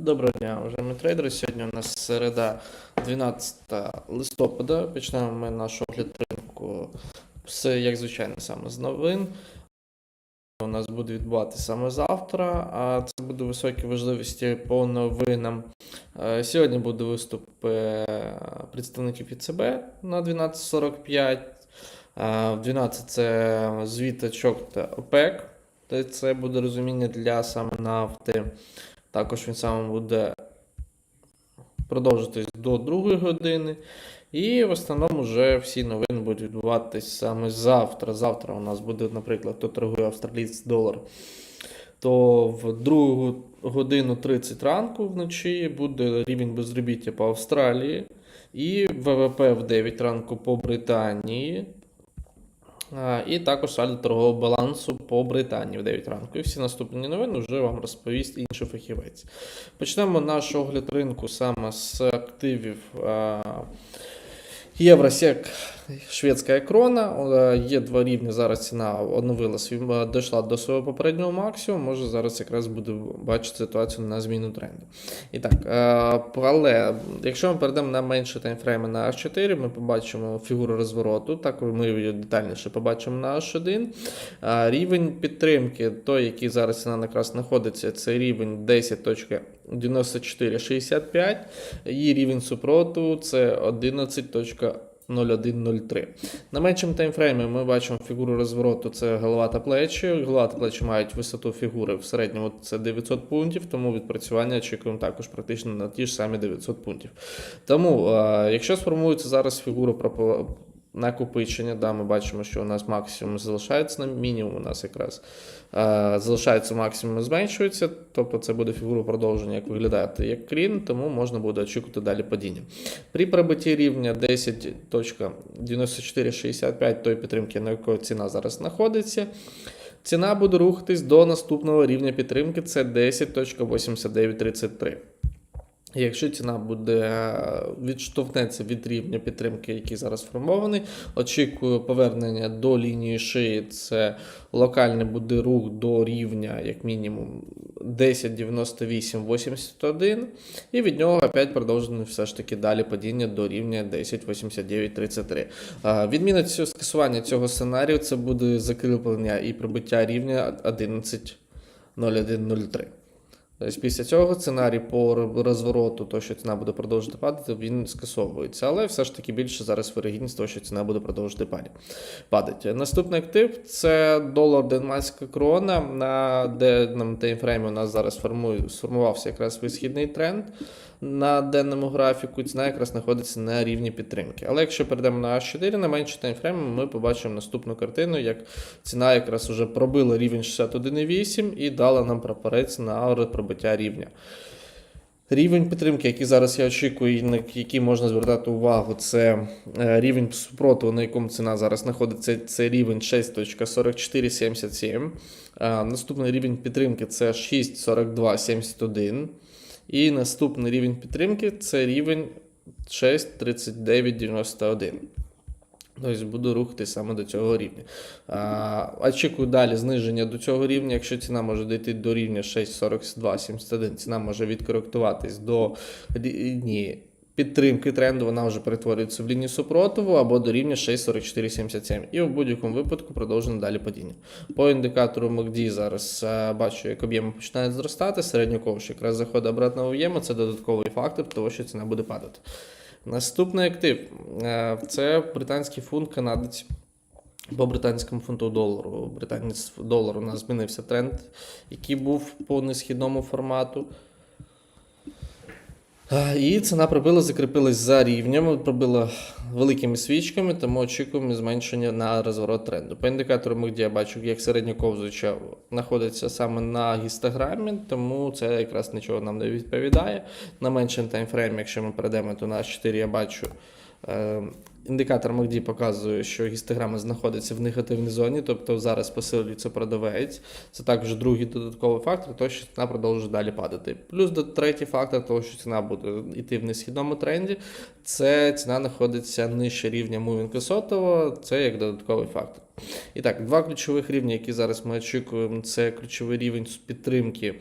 Доброго дня, уважаємо трейдери. Сьогодні у нас середа 12 листопада. Почнемо ми наш огляд ринку. Все як звичайно саме з новин. У нас буде відбуватися саме завтра, а це буде високі важливості по новинам. Е, Сьогодні буде виступ е, представників ІЦБ на 12.45. Е, В 12 це звіточок та ОПЕК. Це буде розуміння для саме нафти. Також він саме буде продовжитись до другої години. І в основному вже всі новини будуть відбуватись саме завтра. Завтра у нас буде, наприклад, хто торгує австралійський долар, то в другу годину 30 ранку вночі буде рівень безробіття по Австралії. І ВВП в 9 ранку по Британії. І також сальдо торгового балансу по Британії в 9 ранку. І всі наступні новини вже вам розповість інший фахівець. Почнемо наш огляд ринку саме з активів Євросек, шведська крона. Е, Є два рівні. Зараз ціна оновила свій, е, дійшла до свого попереднього максимуму. Може зараз якраз буде бачити ситуацію на зміну тренду. І так, е, але якщо ми перейдемо на менші таймфрейми на H4, ми побачимо фігуру розвороту. Так ми її детальніше побачимо на H1. Рівень підтримки, той, який зараз ціна якраз знаходиться, це рівень 10.9465. І рівень супроту це 11.0103. На меншому таймфреймі ми бачимо фігуру розвороту, це голова та плечі. Голова та плечі мають висоту фігури в середньому це 900 пунктів, тому відпрацювання очікуємо також практично на ті ж самі 900 пунктів. Тому, е, якщо сформується зараз фігура про накопичення, да, ми бачимо, що у нас максимум залишається на мінімум, у нас якраз е, залишається максимум, зменшується, тобто це буде фігура продовження, як виглядати як крін, тому можна буде очікувати далі падіння. При пробитті рівня 10.9465 той підтримки, на якої ціна зараз знаходиться. Ціна буде рухатись до наступного рівня підтримки, це 10.8933. Якщо ціна буде е, відштовхнеться від рівня підтримки, який зараз сформований, очікую повернення до лінії шиї. Це локальний буде рух до рівня, як мінімум, 10,98,81. І від нього опять продовжено все ж таки далі падіння до рівня 10,89,33. Е, Відміна цього скасування цього сценарію це буде закріплення і прибиття рівня 11,0103. Тобто після цього сценарій по розвороту, то що ціна буде продовжувати падати, він скасовується. Але все ж таки більше зараз вирогідність того, що ціна буде продовжувати падати. Наступний актив це долар денманська крона. На денному таймфреймі у нас зараз формує, сформувався якраз висхідний тренд. На денному графіку ціна якраз знаходиться на рівні підтримки. Але якщо перейдемо на H4 на менші таймфрейми, ми побачимо наступну картину, як ціна якраз вже пробила рівень 61,8 і дала нам прапорець на пробиття рівня. Рівень підтримки, який зараз я очікую, на який можна звертати увагу, це е, рівень супротиву, на якому ціна зараз знаходиться, це рівень 6.4477. Е, Наступний рівень підтримки це 6.4271. І наступний рівень підтримки це рівень 6.3991. Тобто буду рухати саме до цього рівня. А, Очікую далі зниження до цього рівня. Якщо ціна може дійти до рівня 6,4271, ціна може відкоректуватись до лінії підтримки тренду, вона вже перетворюється в лінію супротиву або до рівня 6,4477. І в будь-якому випадку продовжено далі падіння. По індикатору MACD зараз а, бачу, як об'єми починають зростати. Середньоковш якраз заходить обратно в об'єми, це додатковий фактор того, що ціна буде падати. Наступний актив е, це британський фунт канадець. По британському фунту долару. Британець долар у нас змінився тренд, який був по несхідному формату. Е, І ціна пробила, закріпилась за рівнем, пробила великими свічками, тому очікуємо зменшення на розворот тренду. По індикатору MACD я бачу, як середньоковзуча знаходиться саме на гістограмі, тому це якраз нічого нам не відповідає. На меншому таймфреймі, якщо ми перейдемо, то на 4 я бачу. Індикатор MACD показує, що гістограма знаходиться в негативній зоні, тобто зараз посилюється продавець. Це також другий додатковий фактор, того, що ціна продовжує далі падати. Плюс до третій фактор, того, що ціна буде йти в несхідному тренді, це ціна знаходиться нижче рівня мувінка сотового, це як додатковий фактор. І так, два ключових рівні, які зараз ми очікуємо, це ключовий рівень з підтримки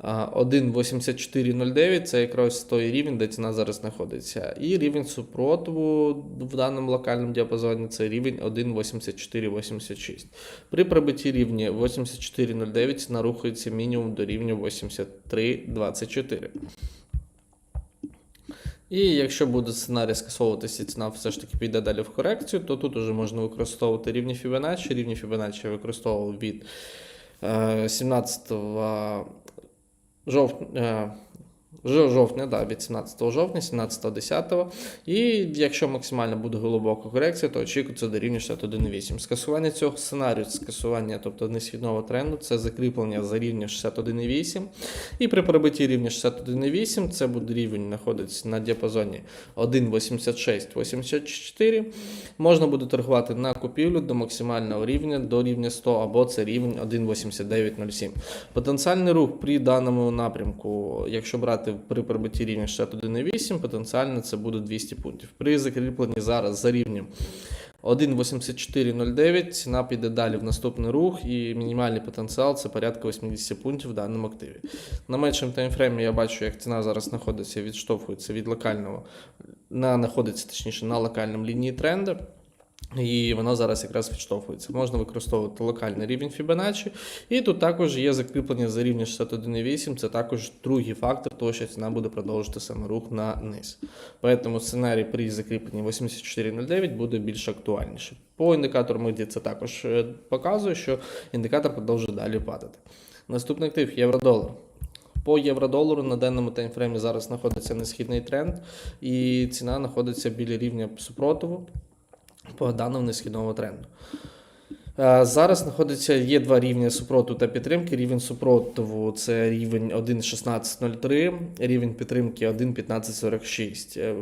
1.8409 це якраз той рівень, де ціна зараз знаходиться. І рівень супротиву в даному локальному діапазоні це рівень 1.8486. При пробитті рівня 84.09 ціна рухається мінімум до рівня 83.24. І якщо буде сценарій скасовуватися, ціна все ж таки піде далі в корекцію, то тут уже можна використовувати рівні Fibonacci. Рівні Fibonacci я використовував від е, 17 жовтня. Жовтня, да, від 17 жовтня, 17 10 І якщо максимально буде глибока корекція, то очікується до рівня 61,8. Скасування цього сценарію, скасування, тобто несхідного тренду, це закріплення за рівня 61,8. І при пробитті рівня 61,8 це буде рівень знаходиться на діапазоні 1,86-84. Можна буде торгувати на купівлю до максимального рівня до рівня 100, або це рівень 1,8907. Потенціальний рух при даному напрямку, якщо брати при пробитті рівня 61,8, потенціально це буде 200 пунктів. При закріпленні зараз за рівнем 1,8409 ціна піде далі в наступний рух, і мінімальний потенціал це порядка 80 пунктів в даному активі. На меншому таймфреймі я бачу, як ціна зараз знаходиться, відштовхується від локального, на, знаходиться точніше на локальному лінії тренду. І вона зараз якраз відштовхується. Можна використовувати локальний рівень Fibonacci. І тут також є закріплення за рівня 61,8. Це також другий фактор того, що ціна буде продовжити саме рух на низ. Тому сценарій при закріпленні 84,09 буде більш актуальніший. По індикатору MACD це також е, показує, що індикатор продовжує далі падати. Наступний актив євро-долар. По євро-долару на даному таймфреймі зараз знаходиться несхідний тренд, і ціна знаходиться біля рівня супротиву по даному несхідному тренду. Е, Зараз знаходиться є два рівні супротиву та підтримки. Рівень супротиву це рівень 1.1603, рівень підтримки 1.1546. Е,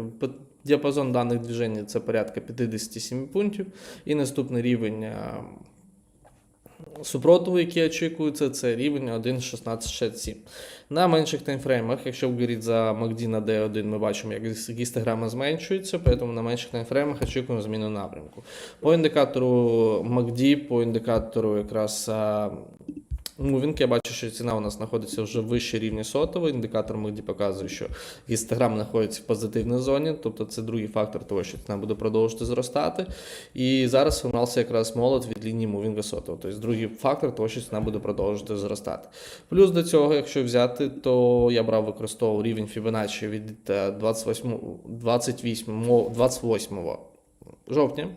Діапазон даних движень це порядка 57 пунктів. І наступний рівень е, супротиву, який очікується, це рівень 1.1667. На менших таймфреймах, якщо говорити за MACD на D1, ми бачимо, як гістограма зменшується, тому на менших таймфреймах очікуємо зміну напрямку. По індикатору MACD, по індикатору якраз а, Moving, я бачу, що ціна у нас знаходиться вже вище рівня сотого. Індикатор MACD показує, що гістограм знаходиться в позитивній зоні, тобто це другий фактор того, що ціна буде продовжувати зростати. І зараз формувався якраз молот від лінії мувінга сотого. Тобто другий фактор того, що ціна буде продовжувати зростати. Плюс до цього, якщо взяти, то я брав використовував рівень Fibonacci від е, 28, 28, 28 жовтня.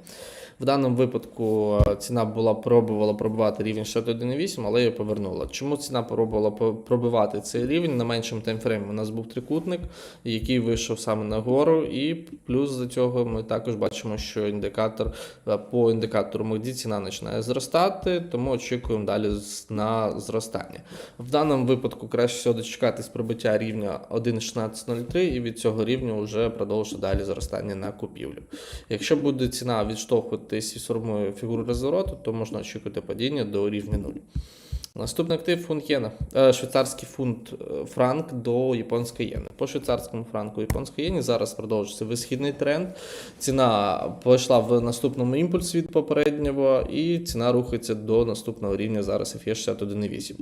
В даному випадку е, ціна була пробувала пробивати рівень 61,8, але її повернула. Чому ціна пробувала пробивати цей рівень на меншому таймфреймі? У нас був трикутник, який вийшов саме нагору, і плюс до цього ми також бачимо, що індикатор е, по індикатору MACD ціна починає зростати, тому очікуємо далі на зростання. В даному випадку краще всього дочекатись пробиття рівня 1.1603 і від цього рівня вже продовжити далі зростання на купівлю. Якщо буде ціна відштовхуватись і формує фігуру розвороту, то можна очікувати падіння до рівня 0. Наступний актив фунт єна. Е, Швейцарський фунт е, франк до японської єни. По швейцарському франку японської єні зараз продовжується висхідний тренд. Ціна пішла в наступному імпульсі від попереднього, і ціна рухається до наступного рівня зараз FE 61,8.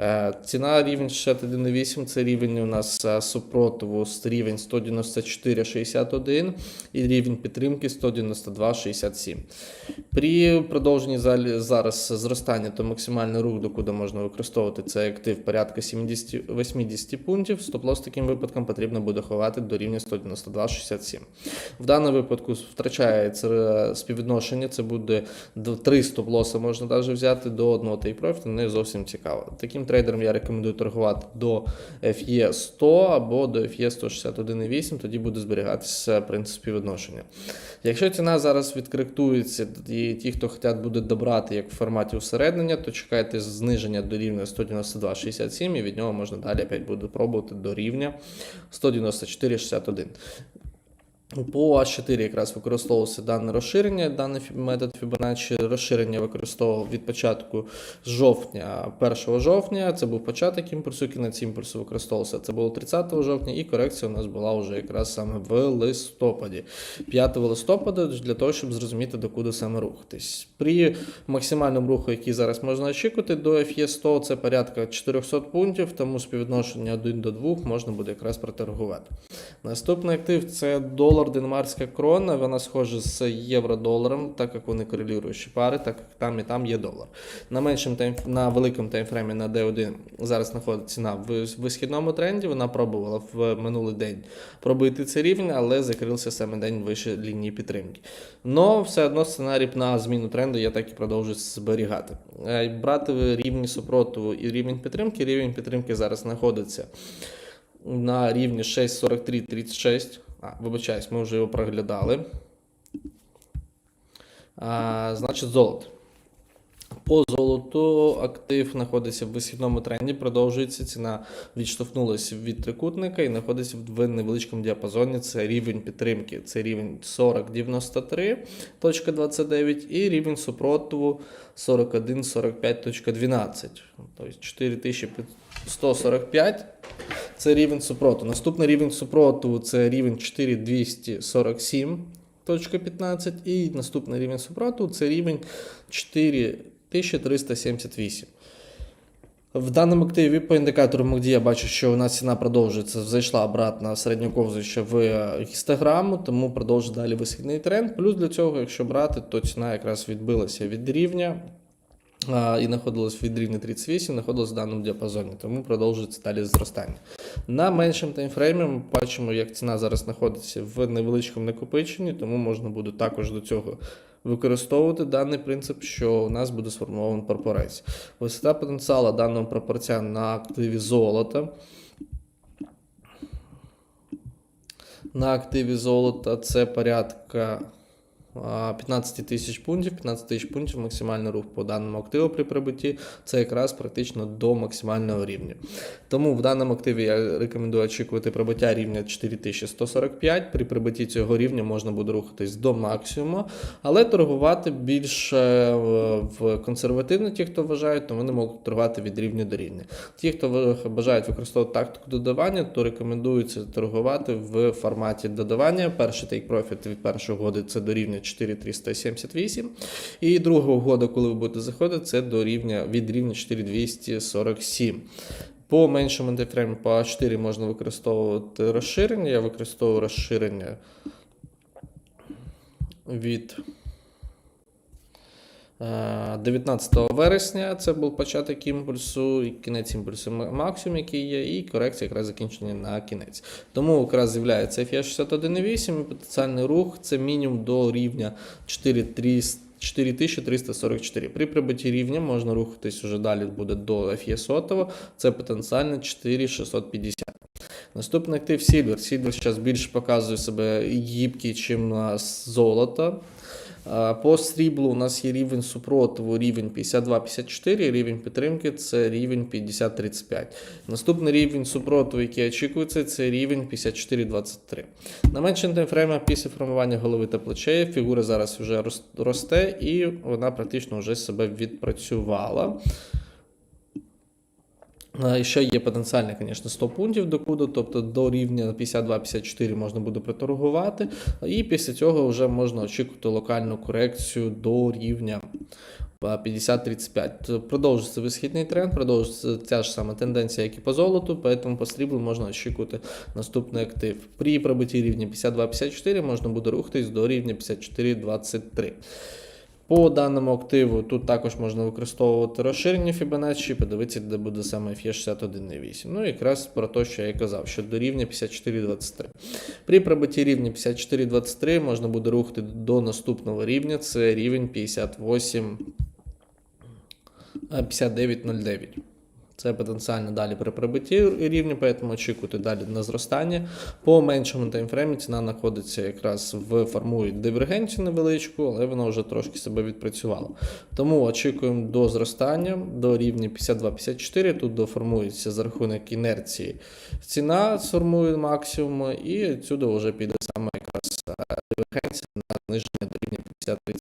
Е, Ціна рівень 61,8 це рівень у нас супротиву з рівень 194,61 і рівень підтримки 192,67. При продовженні зараз зростання, то максимальний рух, до куди можна використовувати цей актив порядка 70, 80 пунктів. Стоп-лосс таким випадком потрібно буде ховати до рівня 192,67. В даному випадку втрачається е, співвідношення, це буде 3 стоп-лоси можна навіть взяти до одного profit, не зовсім цікаво. Таким трейдерам я рекомендую торгувати до FE 100 або до FE 161,8, тоді буде зберігатися принцип співвідношення. Якщо ціна зараз відкоректується, і ті, хто хочуть буде добрати як в форматі усереднення, то чекайте зниження до рівня 192,67 і від нього можна далі опять буде пробувати до рівня 194,61. По А4 якраз використовувався дане розширення, даний метод Fibonacci. Розширення використовував від початку з жовтня, 1 жовтня. Це був початок імпульсу, кінець імпульсу використовувався. Це було 30 жовтня, і корекція у нас була вже якраз саме в листопаді. 5 листопада для того, щоб зрозуміти, докуди саме рухатись. При максимальному руху, який зараз можна очікувати, до FE 100 це порядка 400 пунктів, тому співвідношення 1 до 2 можна буде якраз проторгувати. Наступний актив це долар денмарська крона. Вона схожа з євро-доларом, так як вони корелюючі пари, так як там і там є долар. На меншому тайм, на великому таймфреймі на D1 зараз знаходиться ціна в висхідному тренді. Вона пробувала в минулий день пробити цей рівень, але закрився саме день вище лінії підтримки. Но все одно сценарій на зміну тренду я так і продовжую зберігати. Е, Брати рівні супротиву і рівень підтримки. Рівень підтримки зараз знаходиться на рівні 6.43.36. А, вибачаюсь, ми вже його проглядали. А, значить, золото. По золоту актив знаходиться в висхідному тренді, продовжується. Ціна відштовхнулася від трикутника і знаходиться в невеличкому діапазоні. Це рівень підтримки. Це рівень 40,93.29 і рівень супротиву 41,45.12. Тобто 4145 це рівень супротиву. Наступний рівень супротиву це рівень 4247.15 і наступний рівень супротиву це рівень 4378. В даному активі по індикатору MACD я бачу, що у нас ціна продовжується, зайшла обратно середньоковзуюча в гістограму, тому продовжує далі висхідний тренд. Плюс для цього, якщо брати, то ціна якраз відбилася від рівня і знаходилась від рівня 38, знаходилась в даному діапазоні, тому продовжується далі зростання. На меншому таймфреймі ми бачимо, як ціна зараз знаходиться в невеличкому накопиченні, тому можна буде також до цього використовувати даний принцип, що у нас буде сформований прапорець. Висота потенціалу даного прапорця на активі золота. На активі золота це порядка 15 тисяч пунктів. 15 тисяч пунктів максимальний рух по даному активу при прибутті. Це якраз практично до максимального рівня. Тому в даному активі я рекомендую очікувати прибуття рівня 4145. При прибутті цього рівня можна буде рухатись до максимуму, але торгувати більш е, в консервативно, ті, хто вважають, то вони можуть торгувати від рівня до рівня. Ті, хто бажають використовувати тактику додавання, то рекомендується торгувати в форматі додавання. Перший take profit від першої угоди це до рівня 4378. І друга угода, коли ви будете заходити, це до рівня від рівня 4247. По меншому таймфрейму по А4 можна використовувати розширення. Я використовую розширення від 19 вересня. Це був початок імпульсу, і кінець імпульсу максимум, який є, і корекція якраз закінчення на кінець. Тому якраз з'являється FE 61,8 і потенціальний рух це мінімум до рівня 4300. 4344. При прибутті рівня можна рухатись уже далі буде до FE сотого, це потенціально 4650. Наступний актив Silver. Silver зараз більше показує себе гібкий, чим а, с- золото. По сріблу у нас є рівень супротиву, рівень 52-54, рівень підтримки це рівень 50-35. Наступний рівень супротиву, який очікується, це рівень 54-23. На меншому таймфреймі після формування голови та плечей фігура зараз вже росте і вона практично вже себе відпрацювала. Ще є потенціальне, звісно, 100 пунктів до куду, тобто до рівня 52-54 можна буде приторгувати. І після цього вже можна очікувати локальну корекцію до рівня 50-35. Продовжується висхідний тренд, продовжується ця ж сама тенденція, як і по золоту, тому по сріблу можна очікувати наступний актив. При пробитті рівня 52-54 можна буде рухатись до рівня 54-23. По даному активу тут також можна використовувати розширення Fibonacci, подивитися, де буде саме FE 61,8. Ну, якраз про те, що я і казав, що до рівня 54,23. При пробитті рівня 54,23 можна буде рухати до наступного рівня, це рівень 58 59,09. Це потенціально далі при прибитті рівня, тому очікуйте далі на зростання. По меншому таймфреймі ціна знаходиться якраз в формує дивергенцію невеличку, але вона вже трошки себе відпрацювала. Тому очікуємо до зростання до рівня 52-54. Тут доформується за рахунок інерції ціна сформує максимум, і сюди вже піде саме якраз е, дивергенція на зниження до рівня 50-30